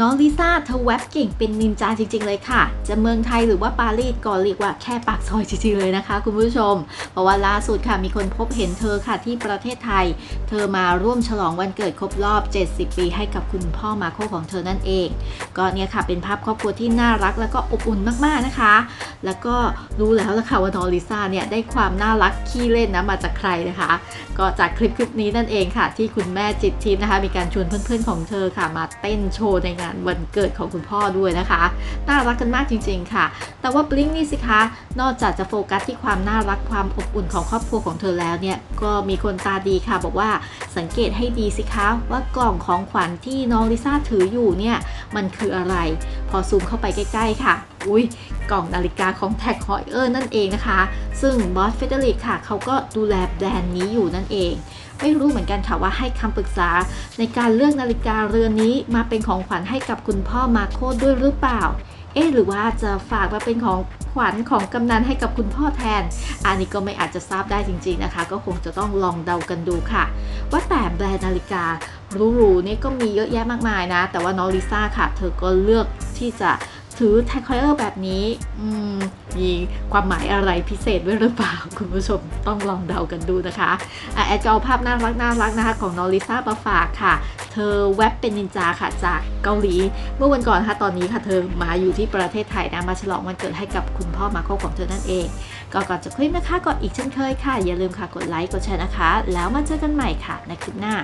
น้องลิซ่าเธอแว็บเก่งเป็นนินจาจริง ๆ เลยค่ะ จะเมืองไทยหรือว่าปารีสก็เรียกว่าแค่ปากซอยจริง ๆ เลยนะคะ คุณผู้ชม เพราะว่าล่าสุดค่ะมีคนพบเห็นเธอค่ะที่ประเทศไทย เธอมาร่วมฉลองวันเกิดครบรอบ 70 ปีให้กับคุณพ่อมาโคของเธอนั่นเอง ก็เนี่ยค่ะเป็นภาพครอบครัวที่น่ารักแล้วก็อบอุ่นมากๆนะคะ แล้วก็รู้แล้วละค่ะว่าน้องลิซ่าเนี่ยได้ความน่ารักขี้เล่นนะมาจากใครนะคะ ก็จากคลิปคลิปนี้นั่นเองค่ะ ที่คุณแม่จิตทิพย์นะคะ มีการชวนเพื่อนๆของเธอค่ะมาเต้นโชว์ในงานวันเกิดของคุณพ่อด้วยนะคะ น่ารักกันมากจริง ๆ ค่ะ แต่ว่าบลิงนี่สิคะ นอกจากจะโฟกัสที่ความน่ารักความอบอุ่นของครอบครัวของเธอแล้วเนี่ย ก็มีคนตาดีค่ะ บอกว่าสังเกตให้ดีสิคะ ว่ากล่องของขวัญที่น้องลิซ่าถืออยู่เนี่ย มันคืออะไร พอซูมเข้าไปใกล้ ๆ ค่ะ อุ้ยกล่องนาฬิกาของแท็กฮอยเออร์นั่นเองนะคะ ซึ่งบอสเฟเดริกค่ะ เขาก็ดูแลแบรนด์นี้อยู่นั่นเอง ไม่รู้เหมือนกันค่ะว่าให้คำปรึกษา ในการเลือกนาฬิกาเรือนนี้มาเป็นของขวัญให้กับคุณพ่อมาโคด้วยหรือเปล่า เอ๊ะหรือว่าจะฝากมาเป็นของขวัญของกำนันให้กับคุณพ่อแทน อันนี้ก็ไม่อาจจะทราบได้จริงๆนะคะ ก็คงจะต้องลองเดากันดูค่ะ ว่าแต่แบรนด์นาฬิกาหรูๆนี่ก็มีเยอะแยะมากมายนะ แต่ว่าน้องลิซ่าค่ะ เธอก็เลือกที่จะ ถือแท็กคอยเออร์แบบนี้มีความหมายอะไรพิเศษด้วยหรือเปล่า คุณผู้ชมต้องลองเดากันดูนะคะอะแอดจะเอาภาพน่ารักน่ารักนะคะของน้องลิซ่ามาฝากค่ะ เธอแว็บเป็นนินจาค่ะจากเกาหลี เมื่อวันก่อนนะคะตอนนี้ค่ะเธอมาอยู่ที่ประเทศไทยนะมาฉลองวันเกิดให้กับคุณพ่อมาโคของเธอนั่นเองก็ก่อนจะคลิปนะคะก่อนอีกเช่นเคยค่ะ อย่าลืมค่ะกดไลค์กดแชร์นะคะ แล้วมาเจอกันใหม่ค่ะในคลิปหน้า